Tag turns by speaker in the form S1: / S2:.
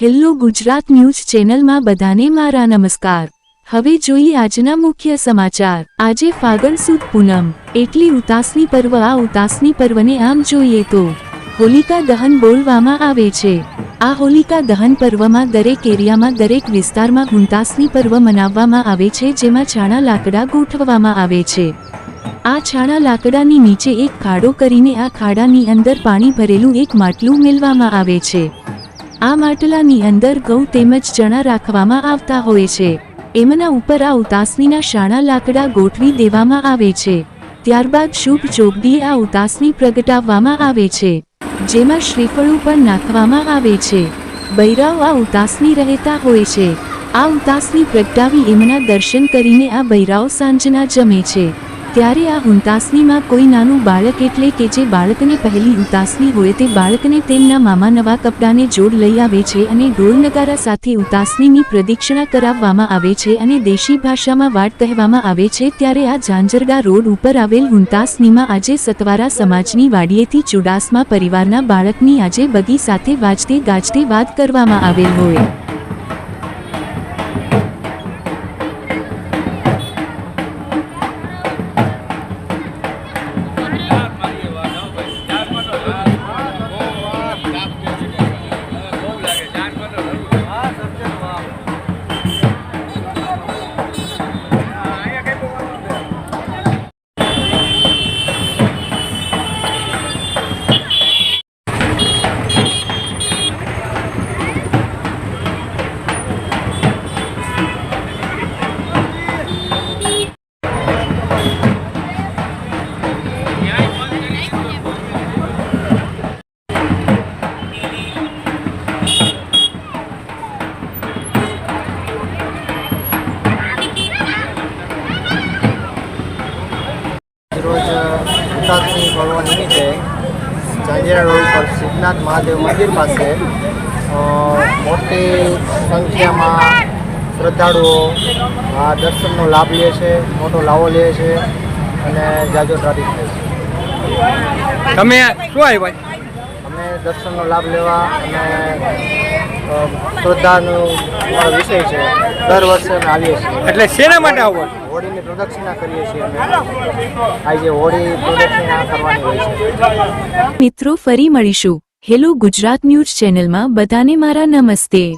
S1: Hello Gujarat news ચેનલમાં બધાને મારા નમસ્કાર. હવે જોઈએ આજના મુખ્ય સમાચાર. આજે ફાગણ સુદ પૂનમ. એટલી ઉતાસની પર્વ, આ ઉતાસની પર્વને આમ જોઈએ તો હોલિકા દહન બોલવામાં આવે છે. આ હોલિકા દહન પર્વમાં દરેક એરિયામાં, દરેક વિસ્તારમાં હુંતાસની પર્વ મનાવવામાં આવે છે, જેમાં છાણા લાકડા ગોઠવવામાં આવે છે. આ છાણા લાકડાની નીચે એક ખાડો કરીને આ ખાડાની અંદર પાણી ભરેલું એક માટલું મેળવામાં આવે છે. આ માટલાની અંદર ઘઉં તેમજ ચણા રાખવામાં આવતા હોય છે. એમના ઉપર આ ઉતાસનીના શાણા લાકડા ગોઠવી દેવામાં આવે છે. ત્યારબાદ શુભ ચોગડીએ આ ઉતાસની પ્રગટાવવામાં આવે છે. જેમાં શ્રીફળું પણ નાખવામાં આવે છે. બૈરાવ આ ઉતાસની રહેતા હોય છે. આ ઉતાસની પ્રગટાવી એમના દર્શન કરીને આ બૈરાવ સાંજના જમે છે. ત્યારે આ હુંતાસનીમાં કોઈ નાનું બાળક એટલે કે જે બાળકને પહેલી ઉતાસની હોય તે બાળકને તેમના મામા નવા કપડાને જોડ લઈ આવે છે અને ઢોલ નગારા સાથે ઉતાસનીની પ્રદક્ષિણા કરાવવામાં આવે છે અને દેશી ભાષામાં વાટ કહેવામાં આવે છે ત્યારે આ ઝાંઝરડા રોડ ઉપર આવેલ હુંતાસનીમાં આજે સતવારા સમાજની વાડીએથી ચુડાસમા પરિવારના બાળકની આજે બગી સાથે વાજતે ગાજતે વાત કરવામાં આવેલ હોય.
S2: ઉતાસની પર્વ નિમિત્તે ચાંદીરા રોડ પર સિદ્ધનાથ મહાદેવ મંદિર પાસે મોટી સંખ્યામાં શ્રદ્ધાળુઓ આ દર્શનનો લાભ લે છે મોટો લાવો લે છે અને જાજો ટ્રાફિક થાય છે.
S3: તમે શું આવ્યા
S2: અમે દર્શનનો લાભ લેવા અને શ્રદ્ધાનો વિષય છે. દર વર્ષે અમે આવીએ છીએ.
S3: એટલે શેના માટે આવો છો?
S2: હોળીની પ્રદક્ષિણા કરીએ છીએ આજે હોળી પ્રદક્ષિણા કરવાની હોય છે.
S1: મિત્રો, ફરી મળીશું. હેલો ગુજરાત ન્યૂઝ ચેનલમાં બધાને મારા નમસ્તે.